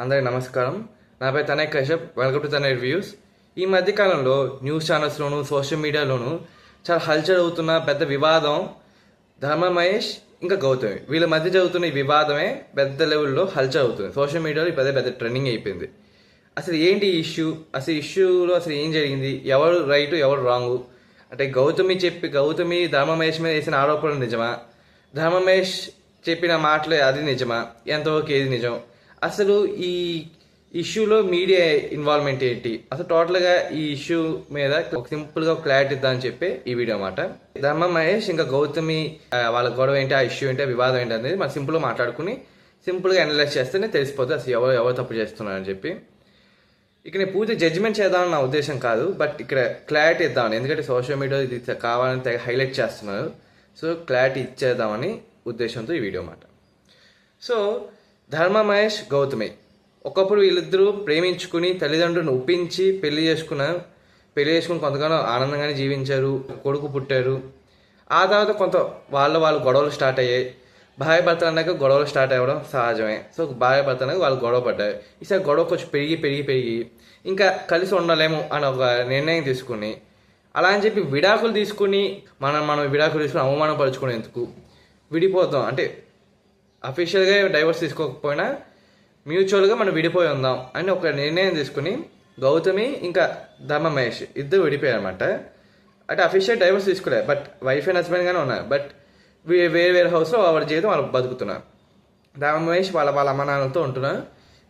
అందరికీ నమస్కారం. నా పేరు Tanay Kashyap. Welcome to Tanay reviews ఈ మధ్యకాలంలో న్యూస్ ఛానల్స్లోను సోషల్ మీడియాలోను చాలా హల్చల్ అవుతున్న పెద్ద వివాదం ధర్మ మహేష్ ఇంకా గౌతమి. వీళ్ళ మధ్య జరుగుతున్న ఈ వివాదమే పెద్ద లెవెల్లో హల్చల్ అవుతుంది. సోషల్ మీడియాలో పెద్ద పెద్ద ట్రెండింగ్ అయిపోయింది. అసలు ఏంటి ఇష్యూ? అసలు ఇష్యూలో అసలు ఏం జరిగింది? ఎవరు రైట్ ఎవరు రాంగు? అంటే గౌతమి చెప్పి గౌతమి ధర్మ మహేష్ మీద వేసిన ఆరోపణలు నిజమా? ధర్మ మహేష్ చెప్పిన మాటలు అది నిజమా? ఎంతవరకు ఏది నిజం? అసలు ఈ ఇష్యూలో మీడియా ఇన్వాల్వ్మెంట్ ఏంటి? అసలు టోటల్గా ఈ ఇష్యూ మీద ఒక సింపుల్గా క్లారిటీ ఇద్దామని చెప్పి ఈ వీడియో అనమాట ధర్మ మహేష్ ఇంకా గౌతమి వాళ్ళ గొడవ ఏంటి ఆ ఇష్యూ ఏంటి ఆ వివాదం ఏంటి అనేది మనం సింపుల్గా మాట్లాడుకుని సింపుల్గా అనలైజ్ చేస్తేనే తెలిసిపోతుంది అసలు ఎవరు ఎవరు తప్పు చేస్తున్నారని చెప్పి. ఇక నేను పూర్తి జడ్జిమెంట్ చేద్దామని నా ఉద్దేశం కాదు బట్ ఇక్కడ క్లారిటీ ఇద్దామని ఎందుకంటే సోషల్ మీడియా ఇది కావాలని తెగ హైలైట్ చేస్తున్నారు. సో క్లారిటీ ఇచ్చేద్దామని ఉద్దేశంతో ఈ వీడియో మాట సో ధర్మ మహేష్ గౌతమి. ఒకప్పుడు వీళ్ళిద్దరూ ప్రేమించుకుని తల్లిదండ్రులను ఒప్పించి పెళ్ళి చేసుకున్నారు పెళ్ళి చేసుకుని కొంతకాలం ఆనందంగానే జీవించారు కొడుకు పుట్టారు. ఆ తర్వాత కొంత వాళ్ళ వాళ్ళ గొడవలు స్టార్ట్ అయ్యాయి. భార్య అన్నాక గొడవలు స్టార్ట్ అవ్వడం సహజమే. సో భార్య భర్త అన్నాక వాళ్ళు గొడవ పడ్డారు. ఈసారి గొడవ కొంచెం పెరిగి పెరిగి పెరిగి ఇంకా కలిసి ఉండలేము అని ఒక నిర్ణయం తీసుకుని అలా అని చెప్పి విడాకులు తీసుకుని మనం మనం విడాకులు తీసుకుని అవమానపరుచుకునేందుకు విడిపోతాం. అంటే అఫీషియల్గా డైవర్స్ తీసుకోకపోయినా మ్యూచువల్గా మనం విడిపోయి ఉందాం అని ఒక నిర్ణయం తీసుకుని గౌతమి ఇంకా ధర్మ మహేష్ ఇద్దరు విడిపోయారు అనమాట అంటే అఫీషియల్ డైవర్స్ తీసుకోలే బట్ వైఫ్ అండ్ హస్బెండ్గానే ఉన్నారు. బట్ వే- వేరే వేరే హౌస్లో వాళ్ళ జీవితం వాళ్ళు బతుకుతున్నారు. ధర్మ మహేష్ వాళ్ళ వాళ్ళ అమ్మ నాన్నలతో ఉంటున్నారు.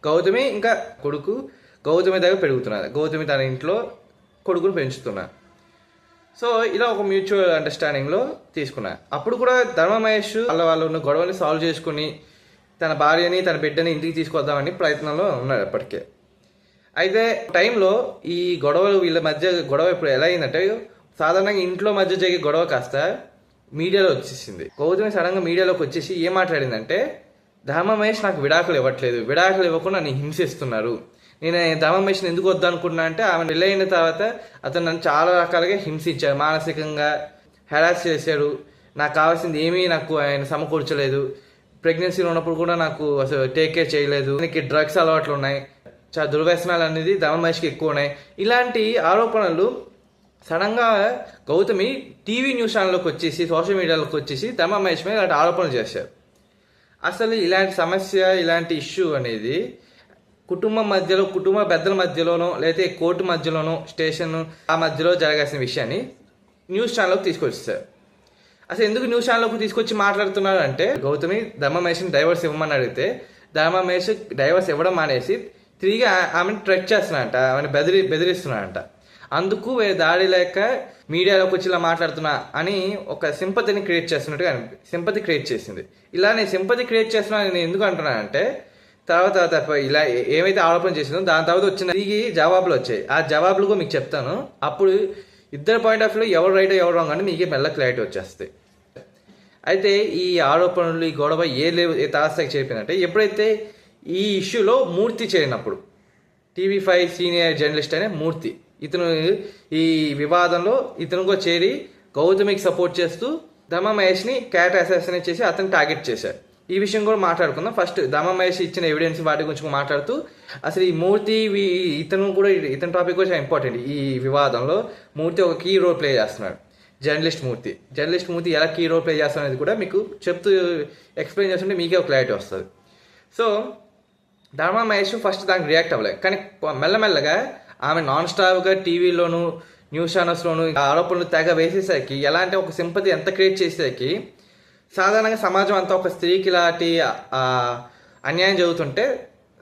గౌతమి ఇంకా కొడుకు గౌతమి దగ్గర పెరుగుతున్నారు. గౌతమి తన ఇంట్లో కొడుకును పెంచుతున్నారు. సో ఇలా ఒక మ్యూచువల్ అండర్స్టాండింగ్లో తీసుకున్నా. అప్పుడు కూడా ధర్మ మహేష్ వాళ్ళ వాళ్ళు ఉన్న గొడవని సాల్వ్ చేసుకుని తన భార్యని తన బిడ్డని ఇంటికి తీసుకొద్దామని ప్రయత్నంలో ఉన్నాడు అప్పటికే. అయితే టైంలో ఈ గొడవలు వీళ్ళ మధ్య గొడవ ఇప్పుడు ఎలా అయిందంటే సాధారణంగా ఇంట్లో మధ్య జరిగే గొడవ కాస్త మీడియాలో వచ్చేసింది. గౌతమి సడన్గా మీడియాలోకి వచ్చేసి ఏం మాట్లాడిందంటే ధర్మ మహేష్ నాకు విడాకులు ఇవ్వట్లేదు. విడాకులు ఇవ్వకుండా నన్ను హింసిస్తున్నారు. నేను ధర్మ మిషన్ ఎందుకు వద్దనుకున్నా అంటే ఆమె పెళ్ళైన తర్వాత అతను నన్ను చాలా రకాలుగా హింసించాడు మానసికంగా హెరాస్ చేశాడు. నాకు కావాల్సింది ఏమీ నాకు ఆయన సమకూర్చలేదు. ప్రెగ్నెన్సీలో ఉన్నప్పుడు కూడా నాకు అసలు టేక్ కేర్ చేయలేదు. దీనికి డ్రగ్స్ అలవాట్లు ఉన్నాయి. చాలా దుర్వ్యసనాలు అనేది దమన్ మహేష్కి ఎక్కువ ఉన్నాయి. ఇలాంటి ఆరోపణలు సడన్గా గౌతమి టీవీ న్యూస్ ఛానల్లోకి వచ్చేసి సోషల్ మీడియాలోకి వచ్చేసి ధర్మ మహేష్ మీద ఇలాంటి ఆరోపణలు చేశారు. అసలు ఇలాంటి సమస్య ఇలాంటి ఇష్యూ అనేది కుటుంబం మధ్యలో కుటుంబ పెద్దల మధ్యలోనో లేకపోతే కోర్టు మధ్యలోనో స్టేషన్ ఆ మధ్యలో జరగాల్సిన విషయాన్ని న్యూస్ ఛానల్లోకి తీసుకొచ్చారు అసలు ఎందుకు న్యూస్ ఛానల్లోకి తీసుకొచ్చి మాట్లాడుతున్నారు అంటే గౌతమి ధర్మమేష్ని డైవర్స్ ఇవ్వమని అడిగితే ధర్మమేష్ డైవర్స్ ఇవ్వడం మానేసి తిరిగి ఆమెను ట్రెక్ చేస్తున్నాడంట ఆమెను బెదిరి బెదిరిస్తున్నాడంట. అందుకు వేరే దాడి లేక మీడియాలోకి వచ్చి ఇలా మాట్లాడుతున్నా అని ఒక సింపతిని క్రియేట్ చేస్తున్నట్టుగా సింపతి క్రియేట్ చేసింది. ఇలా నేను సింపతి క్రియేట్ చేస్తున్నా నేను ఎందుకు అంటున్నానంటే తర్వాత తర్వాత ఇలా ఏమైతే ఆరోపణ చేసిందో దాని తర్వాత వచ్చిన తిరిగి జవాబులు వచ్చాయి. ఆ జవాబులు కూడా మీకు చెప్తాను. అప్పుడు ఇద్దరు పాయింట్ ఆఫ్ వ్యూలో ఎవరు రైట్ ఎవరు రాంగ్ అని మీకే మెల్ల క్లారిటీ వచ్చేస్తాయి అయితే ఈ ఆరోపణలు ఈ గొడవ ఏ లేవు ఏ తాస్థాయికి చెప్పిందంటే ఎప్పుడైతే ఈ ఇష్యూలో మూర్తి చేరినప్పుడు టీవీ ఫైవ్ సీనియర్ జర్నలిస్ట్ అనే మూర్తి ఇతను ఈ వివాదంలో ఇతను చేరి గౌతమికి సపోర్ట్ చేస్తూ దమ మహేష్ని క్యాట్ అసాసినేట్ చేసి అతను టార్గెట్ చేశారు ఈ విషయం కూడా మాట్లాడుకుందాం. ఫస్ట్ దమ మహేష్ ఇచ్చిన ఎవిడెన్స్ వాటి గురించి మాట్లాడుతూ అసలు ఈ మూర్తి ఇతను కూడా ఇతని టాపిక్ కూడా చాలా ఇంపార్టెంట్ ఈ వివాదంలో మూర్తి ఒక కీ రోల్ ప్లే చేస్తున్నాడు. జర్నలిస్ట్ మూర్తి. జర్నలిస్ట్ మూర్తి ఎలా కీ రోల్ ప్లే చేస్తాడు అనేది కూడా మీకు చెప్తూ ఎక్స్ప్లెయిన్ చేస్తుంటే మీకే ఒక క్లారిటీ వస్తుంది. సో ధర్మ మహేష్ ఫస్ట్ దానికి రియాక్ట్ అవ్వలేదు. కానీ మెల్లమెల్లగా ఆమె నాన్ స్టాప్గా టీవీలోను న్యూస్ ఛానల్స్లోను ఆరోపణలు తెగ వేసేసరికి ఎలా అంటే ఒక సింపతి ఎంత క్రియేట్ చేసేసరికి సాధారణంగా సమాజం అంతా ఒక స్త్రీకి ఇలాంటి అన్యాయం జరుగుతుంటే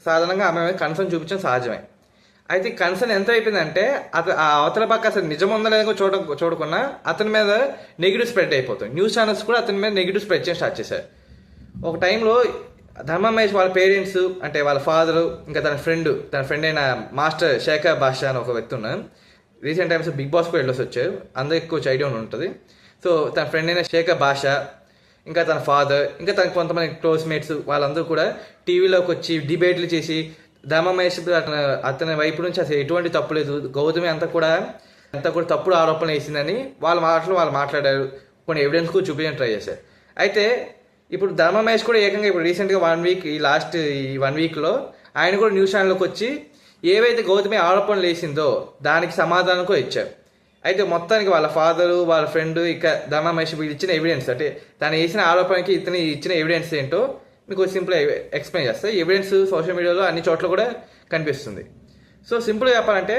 సాధారణంగా ఆమె కన్సర్న్ చూపించడం సహజమే. అయితే కన్సర్న్ ఎంత అయిపోయిందంటే అత ఆ అవతల పక్క అసలు నిజం ఉందా లేదో చూడ చూడకుండా అతని మీద నెగిటివ్ స్ప్రెడ్ అయిపోతుంది. న్యూస్ ఛానల్స్ కూడా అతని మీద నెగిటివ్ స్ప్రెడ్ చేయడం స్టార్ట్ చేశారు. ఒక టైంలో ధర్మ మహేష్ వాళ్ళ పేరెంట్స్ అంటే వాళ్ళ ఫాదరు ఇంకా తన ఫ్రెండ్ తన ఫ్రెండ్ అయిన మాస్టర్ శేఖర్ బాషా అని ఒక వ్యక్తి ఉన్నాను రీసెంట్ టైమ్స్ బిగ్ బాస్ కూడా వెళ్ళొసి వచ్చారు అందరికి కొంచెం ఐడియా ఉంటుంది. సో తన ఫ్రెండ్ అయిన శేఖర్ బాషా ఇంకా తన ఫాదర్ ఇంకా తన కొంతమంది క్లోజ్ మేట్స్ వాళ్ళందరూ కూడా టీవీలోకి వచ్చి డిబేట్లు చేసి ధర్మ మహేష్ అతని అతని వైపు నుంచి అసలు ఎటువంటి తప్పు లేదు. గౌతమి అంతా కూడా అంతా కూడా తప్పుడు ఆరోపణలు వేసిందని వాళ్ళ మాటలు వాళ్ళు మాట్లాడారు. కొన్ని ఎవిడెన్స్ కూడా చూపించడానికి ట్రై చేశారు. అయితే ఇప్పుడు ధర్మ మహేష్ కూడా ఏకంగా ఇప్పుడు రీసెంట్గా వన్ వీక్ ఈ లాస్ట్ ఈ వన్ వీక్లో ఆయన కూడా న్యూస్ ఛానల్లోకి వచ్చి ఏవైతే గౌతమి ఆరోపణలు వేసిందో దానికి సమాధానం కూడా ఇచ్చారు. అయితే మొత్తానికి వాళ్ళ ఫాదరు వాళ్ళ ఫ్రెండ్ ఇక దమా మహేష్ వీళ్ళు ఇచ్చిన ఎవిడెన్స్ అంటే తను వేసిన ఆరోపణకి ఇతని ఇచ్చిన ఎవిడెన్స్ ఏంటో మీకు సింపుల్ ఎక్స్ప్లెయిన్ చేస్తా. ఎవిడెన్స్ సోషల్ మీడియాలో అన్ని చోట్ల కూడా కనిపిస్తుంది. సో సింపుల్గా చెప్పాలంటే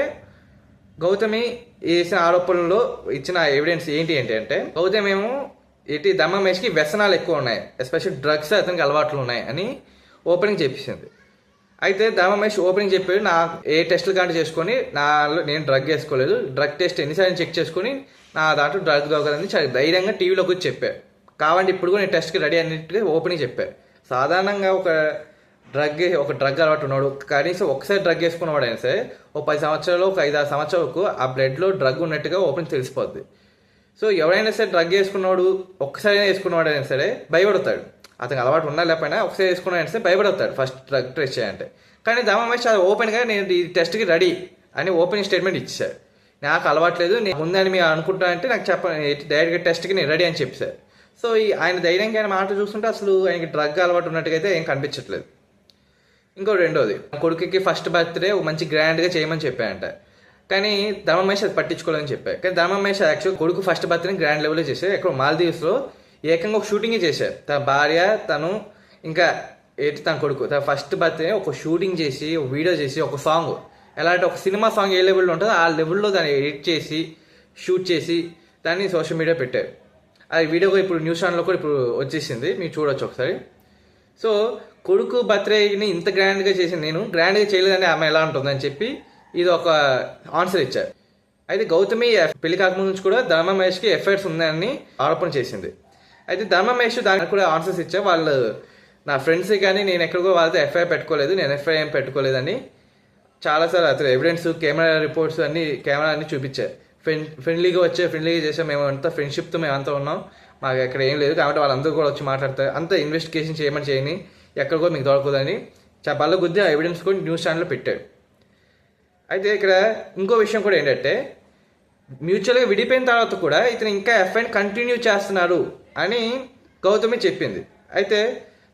గౌతమి వేసిన ఆరోపణలో ఇచ్చిన ఎవిడెన్స్ ఏంటి ఏంటి అంటే గౌతమి ఏమో ఏంటి దమ్మమేష్కి వ్యసనాలు ఎక్కువ ఉన్నాయి. ఎస్పెషల్ డ్రగ్స్ అతనికి అలవాట్లు ఉన్నాయి అని ఓపెనింగ్ చెప్పేసింది అయితే దమ్మమేష్ ఓపెనింగ్ చెప్పాడు నా ఏ టెస్టులు కానీ చేసుకొని నా నేను డ్రగ్ వేసుకోలేదు డ్రగ్ టెస్ట్ ఎన్నిసార్లు చెక్ చేసుకొని నా దాంట్లో డ్రగ్ దొరకదని ధైర్యంగా టీవీలోకి వచ్చి చెప్పా. కావండి ఇప్పుడు కూడా నేను టెస్ట్కి రెడీ అన్నిటికీ ఓపెనింగ్ చెప్పా. సాధారణంగా ఒక డ్రగ్ ఒక డ్రగ్ అలవాటు ఉన్నాడు కనీసం ఒకసారి డ్రగ్ వేసుకున్నవాడు అయినా సరే ఒక పది సంవత్సరాలు ఒక ఐదు ఆరు సంవత్సరాలకు ఆ బ్లడ్లో డ్రగ్ ఉన్నట్టుగా ఓపెన్ తెలిసిపోద్ది. సో ఎవరైనా సరే డ్రగ్ వేసుకున్నాడు ఒక్కసారైనా వేసుకున్నవాడు అయినా సరే భయపడతాడు. అతనికి అలవాటు ఉన్నా లేకపోయినా ఒకసారి వేసుకున్నాడు సరే భయపడతాడు ఫస్ట్ డ్రగ్ టెస్ట్ చేయాలంటే. కానీ దామేష్ అది ఓపెన్గా నేను ఈ టెస్ట్కి రెడీ అని ఓపెనింగ్ స్టేట్మెంట్ ఇచ్చారు నాకు అలవాట్లేదు నేను ముందని మీరు అనుకుంటానంటే నాకు చెప్పండి డైరెక్ట్గా టెస్ట్కి నేను రెడీ అని చెప్పారు సో ఈ ఆయన ధైర్యంగా ఆయన మాట చూస్తుంటే అసలు ఆయనకి డ్రగ్ అలవాటు ఉన్నట్టుగా అయితే ఏం కనిపించట్లేదు. ఇంకో రెండోది కొడుకుకి ఫస్ట్ బర్త్డే మంచి గ్రాండ్గా చేయమని చెప్పాయంట. కానీ ధర్మమేష్ అది పట్టించుకోవాలని చెప్పారు. కానీ ధర్మమేష్ యాక్చువల్ కొడుకు ఫస్ట్ బర్త్డే గ్రాండ్ లెవెల్లో చేసే ఎక్కడ మాల్దీవ్స్లో ఏకంగా ఒక షూటింగ్ చేశారు. తన భార్య తను ఇంకా ఏంటి తన కొడుకు. తన ఫస్ట్ బర్త్డే ఒక షూటింగ్ చేసి ఒక వీడియో చేసి ఒక సాంగ్. ఎలా అంటే ఒక సినిమా సాంగ్ ఏ లెవెల్లో ఉంటుందో ఆ లెవెల్లో దాన్ని ఎడిట్ చేసి షూట్ చేసి దాన్ని సోషల్ మీడియా పెట్టారు. అది వీడియో ఇప్పుడు న్యూస్ ఛానల్లో కూడా ఇప్పుడు వచ్చేసింది. మీరు చూడొచ్చు ఒకసారి. సో కొడుకు బర్త్డేని ఇంత గ్రాండ్గా చేసింది నేను గ్రాండ్గా చేయలేదని ఆమె ఎలా ఉంటుందని చెప్పి ఇది ఒక ఆన్సర్ ఇచ్చారు. అయితే గౌతమి పెళ్ళి కాకముందు నుంచి కూడా ధర్మ మహేష్కి ఎఫ్ఐఆర్స్ ఉందని ఆరోపణ చేసింది. అయితే ధర్మ మహేష్ దానికి కూడా ఆన్సర్స్ ఇచ్చా వాళ్ళు నా ఫ్రెండ్స్ కానీ నేను ఎక్కడికో వాళ్ళతో ఎఫ్ఐఆర్ పెట్టుకోలేదు. నేను ఎఫ్ఐఆర్ ఏం పెట్టుకోలేదని చాలాసార్లు అతను ఎవిడెన్స్ కెమెరా రిపోర్ట్స్ అన్ని కెమెరా అన్ని చూపించారు. ఫ్రెండ్ ఫ్రెండ్లీగా వచ్చే ఫ్రెండ్లీగా చేసాం మేము అంతా ఫ్రెండ్షిప్తో మేము అంతా ఉన్నాం. మాకు ఎక్కడ ఏం లేదు కాబట్టి వాళ్ళందరూ కూడా వచ్చి మాట్లాడతారు. అంత ఇన్వెస్టిగేషన్ చేయమని చేయని ఎక్కడికో మీకు దొరకదని బల్ల గుద్ది ఆ ఎవిడెన్స్ కూడా న్యూస్ ఛానల్లో పెట్టాడు అయితే ఇక్కడ ఇంకో విషయం కూడా ఏంటంటే మ్యూచువల్గా విడిపోయిన తర్వాత కూడా ఇతను ఇంకా ఎఫ్ఐని కంటిన్యూ చేస్తున్నారు. అని గౌతమి చెప్పింది. అయితే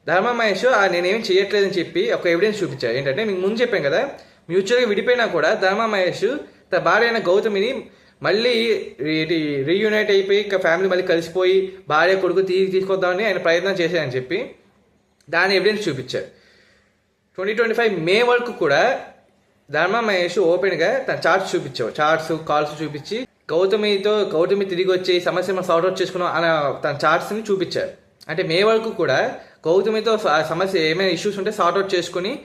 ధర్మ మహేష్ "ఆ, నేనేం చేయట్లేదని చెప్పి ఒక ఎవిడెన్స్ చూపించారు ఏంటంటే మీకు ముందు చెప్పాం కదా మ్యూచువల్గా విడిపోయినా కూడా ధర్మ మహేష్ తన భార్య అయిన గౌతమిని మళ్ళీ ఇది రీయూనైట్ అయిపోయి ఇంకా ఫ్యామిలీ మళ్ళీ కలిసిపోయి భార్య కొడుకు తీసి తీసుకొద్దామని ఆయన ప్రయత్నం చేశారని చెప్పి దాని ఎవిడెన్స్ చూపించారు ట్వంటీ ట్వంటీ ఫైవ్ మే వరకు కూడా ధర్మ మహేష్ ఓపెన్గా తన చార్ట్స్ చూపించావు చార్ట్స్ కాల్స్ చూపించి గౌతమితో గౌతమి తిరిగి వచ్చి సమస్య మనం సార్ట్ అవుట్ చేసుకున్నాం అనే తన చార్ట్స్ని చూపించారు. అంటే మే వరకు కూడా గౌతమితో సమస్య ఏమైనా ఇష్యూస్ ఉంటే సార్ట్ అవుట్ చేసుకుని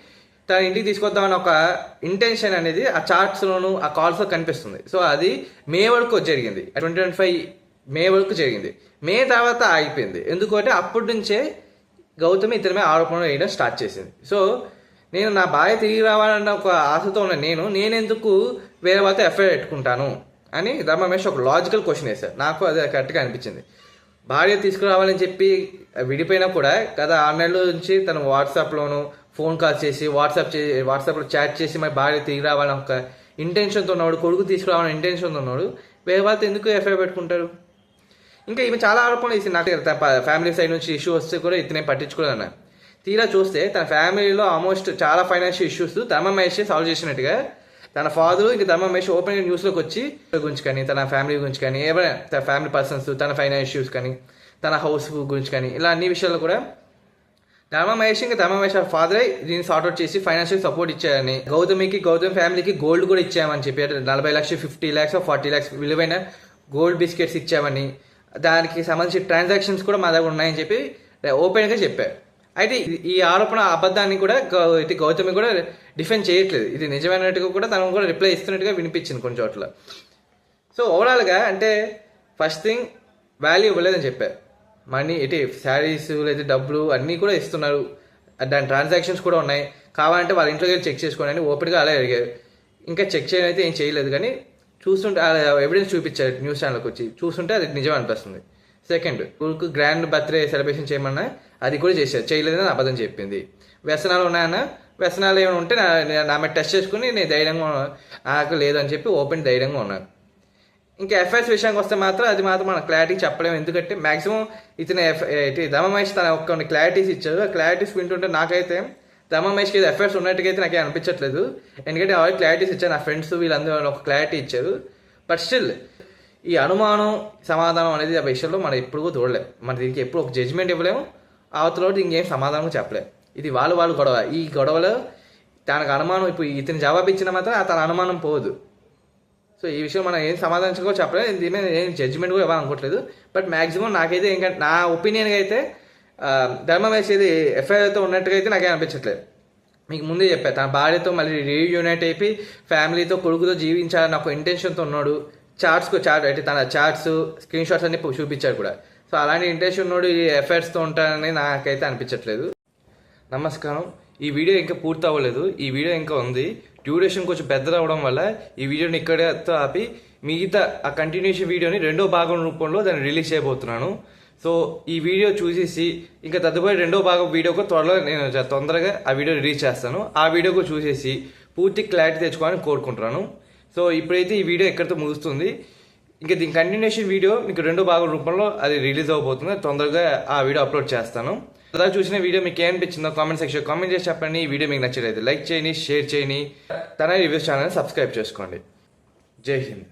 తన ఇంటికి తీసుకొద్దామని ఒక ఇంటెన్షన్ అనేది ఆ చార్ట్స్లోను ఆ కాల్స్లో కనిపిస్తుంది. సో అది మే వరకు జరిగింది. ట్వంటీ ట్వంటీ ఫైవ్ మే వరకు జరిగింది. మే తర్వాత ఆగిపోయింది. ఎందుకంటే అప్పటి నుంచే గౌతమి ఇతని మీద ఆరోపణలు వేయడం స్టార్ట్ చేసింది. సో నేను నా భార్య తిరిగి రావాలన్న ఒక ఆశతో ఉన్న నేను నేనెందుకు వేరే వాళ్ళతో ఎఫ్ఐఆర్ పెట్టుకుంటాను? అని రమేష్ ఒక లాజికల్ క్వశ్చన్ వేశారు నాకు అది కరెక్ట్గా అనిపించింది. భార్య తీసుకురావాలని చెప్పి విడిపోయినా కూడా గత ఆరు నెలల నుంచి తను వాట్సాప్లోను ఫోన్ కాల్ చేసి వాట్సాప్ చే వాట్సాప్లో చాట్ చేసి మరి భార్య తిరిగి రావాలని ఒక ఇంటెన్షన్తో ఉన్నాడు కొడుకు తీసుకురావాలని ఇంటెన్షన్తో ఉన్నాడు వేరే వాళ్ళతో ఎందుకు ఎఫ్ఐఆర్ పెట్టుకుంటారు? ఇంకా ఈమె చాలా ఆరోపణలు వేసింది నాకు తన ఫ్యామిలీ సైడ్ నుంచి ఇష్యూ వస్తే కూడా ఇతనే పట్టించుకోలేదన్న. తీరా చూస్తే తన ఫ్యామిలీలో ఆల్మోస్ట్ చాలా ఫైనాన్షియల్ ఇష్యూస్ ధర్మ మహేష్ సాల్వ్ చేసినట్టుగా తన ఫాదర్ ఇంకా తమ మహేష్ ఓపెన్ న్యూస్లోకి వచ్చి గురించి కానీ తన ఫ్యామిలీ గురించి కానీ ఏమైనా తన ఫ్యామిలీ పర్సన్స్ తన ఫైనాన్స్ ఇష్యూస్ కానీ తన హౌస్ గురించి కానీ ఇలా అన్ని విషయాల్లో కూడా ధర్మ మహేష్ ఇంకా ధర్మ మహేష్ ఫాదరే దీన్ని సార్ట్అవుట్ చేసి ఫైనాన్షియల్ సపోర్ట్ ఇచ్చారని. గౌతమికి గౌతమ్ ఫ్యామిలీకి గోల్డ్ కూడా ఇచ్చామని చెప్పి అంటే నలభై లక్షలు ఫిఫ్టీ ల్యాక్స్ ఫార్టీ ల్యాక్స్ విలువైన గోల్డ్ బిస్కెట్స్ ఇచ్చామని. దానికి సంబంధించిన ట్రాన్సాక్షన్స్ కూడా మా దగ్గర ఉన్నాయని చెప్పి ఓపెన్గా చెప్పారు. అయితే ఈ ఆరోపణ అబద్ధాన్ని కూడా గౌ- ఇది గౌతమి కూడా డిఫెండ్ చేయట్లేదు. ఇది నిజమైనట్టుగా కూడా తను కూడా రిప్లై ఇస్తున్నట్టుగా వినిపించింది కొన్ని చోట్ల. సో ఓవరాల్గా అంటే ఫస్ట్ థింగ్ వాల్యూ ఇవ్వలేదని చెప్పారు. మనీ ఇటు శారీస్ లేదా డబ్బులు అన్నీ కూడా ఇస్తున్నారు. దాని ట్రాన్సాక్షన్స్ కూడా ఉన్నాయి. కావాలంటే వాళ్ళ ఇంట్లోకి వెళ్ళి చెక్ చేసుకోండి అని ఓపెన్గా అలా అడిగారు. ఇంకా చెక్ చేయడం అయితే ఏం చేయలేదు. కానీ చూస్తుంటే ఎవిడెన్స్ చూపించారు న్యూస్ ఛానల్కి వచ్చి. చూస్తుంటే అది నిజం అనిపిస్తుంది. సెకండ్ కొడుకు గ్రాండ్ బర్త్డే సెలబ్రేషన్ చేయమన్నా అది కూడా చేశారు. చేయలేదని అబద్ధం చెప్పింది. వ్యసనాలు ఉన్నాయన్న వ్యసనాలు ఏమైనా ఉంటే నా నా- మీద టెస్ట్ చేసుకుని నేను ధైర్యంగా నాకు లేదని చెప్పి ఓపెన్ ధైర్యంగా ఉన్నాను ఇంకా ఎఫ్ఐఎస్ విషయానికి వస్తే మాత్రం అది మాత్రం మనం క్లారిటీ చెప్పలేము. ఎందుకంటే మాక్సిమం ఇతను ఎఫ్ దమమేష్ తన కొన్ని క్లారిటీస్ ఇచ్చారు ఆ క్లారిటీస్ వింటుంటే నాకైతే ధర్మమేష్కి ఏదో ఎఫ్ఐఎస్ ఉన్నట్టుగా అయితే అనిపించట్లేదు. ఎందుకంటే ఆల్రెడీ క్లారిటీస్ ఇచ్చాను నా ఫ్రెండ్స్ వీళ్ళందరూ ఒక క్లారిటీ ఇచ్చారు. బట్ స్టిల్ ఈ అనుమానం సమాధానం అనేది ఆ విషయంలో మనం ఎప్పుడు కూడా మన దీనికి ఎప్పుడు ఒక జడ్జిమెంట్ ఇవ్వలేము. అవతల ఇంకేం సమాధానం చెప్పలేము ఇది వాళ్ళు వాళ్ళు గొడవ. ఈ గొడవలో తనకు అనుమానం ఇప్పుడు ఇతని జవాబు ఇచ్చిన మాత్రం తన అనుమానం పోదు. సో ఈ విషయం మనం ఏం సమాధానించుకో చెప్పలేదు దీని మీద ఏం జడ్జిమెంట్ కూడా ఇవ్వాలనుకోవట్లేదు. బట్ మాక్సిమం నాకైతే ఇంకా నా ఒపీనియన్గా అయితే ధర్మం వేసేది ఎఫ్ఐఆర్తో ఉన్నట్టుగా అయితే నాకేం అనిపించట్లేదు. మీకు ముందే చెప్పా తన భార్యతో మళ్ళీ రీయూనైట్ అయిపోయి ఫ్యామిలీతో కొడుకుతో జీవించాలని ఒక ఇంటెన్షన్తో ఉన్నాడు. చార్ట్స్కు చార్ట్ అంటే తన చార్ట్స్ స్క్రీన్ షాట్స్ అన్ని చూపించాడు కూడా. సో అలాంటి ఇంట్రెస్ట్ ఉన్నోడు ఈ ఎఫర్ట్స్తో ఉంటానని నాకైతే అనిపించట్లేదు. నమస్కారం. ఈ వీడియో ఇంకా పూర్తి అవ్వలేదు. ఈ వీడియో ఇంకా ఉంది. డ్యూరేషన్ కొంచెం పెద్దది రావడం వల్ల ఈ వీడియోని ఇక్కడతో ఆపి మిగతా ఆ కంటిన్యూషన్ వీడియోని రెండో భాగం రూపంలో దాన్ని రిలీజ్ చేయబోతున్నాను. సో ఈ వీడియో చూసేసి ఇంకా తదుపరి రెండో భాగం వీడియోకు త్వరలో నేను తొందరగా ఆ వీడియో రిలీజ్ చేస్తాను. ఆ వీడియోకు చూసేసి పూర్తి క్లారిటీ తెచ్చుకోవాలని కోరుకుంటున్నాను. సో ఇప్పుడైతే ఈ వీడియో ఎక్కడితో ముగుస్తుంది? ఇంకా దీని కంటిన్యూషన్ వీడియో మీకు రెండో భాగం రూపంలో అది రిలీజ్ అవబోతుంది. తొందరగా ఆ వీడియో అప్లోడ్ చేస్తాను. అలా చూసిన వీడియో మీకు ఏమనిపించిందో కామెంట్ సెక్షన్ కామెంట్ చేసి చెప్పండి. ఈ వీడియో మీకు నచ్చలేదు లైక్ చేయండి షేర్ చేయండి. తన రివ్యూస్ ఛానల్ సబ్స్క్రైబ్ చేసుకోండి. జై హింద్.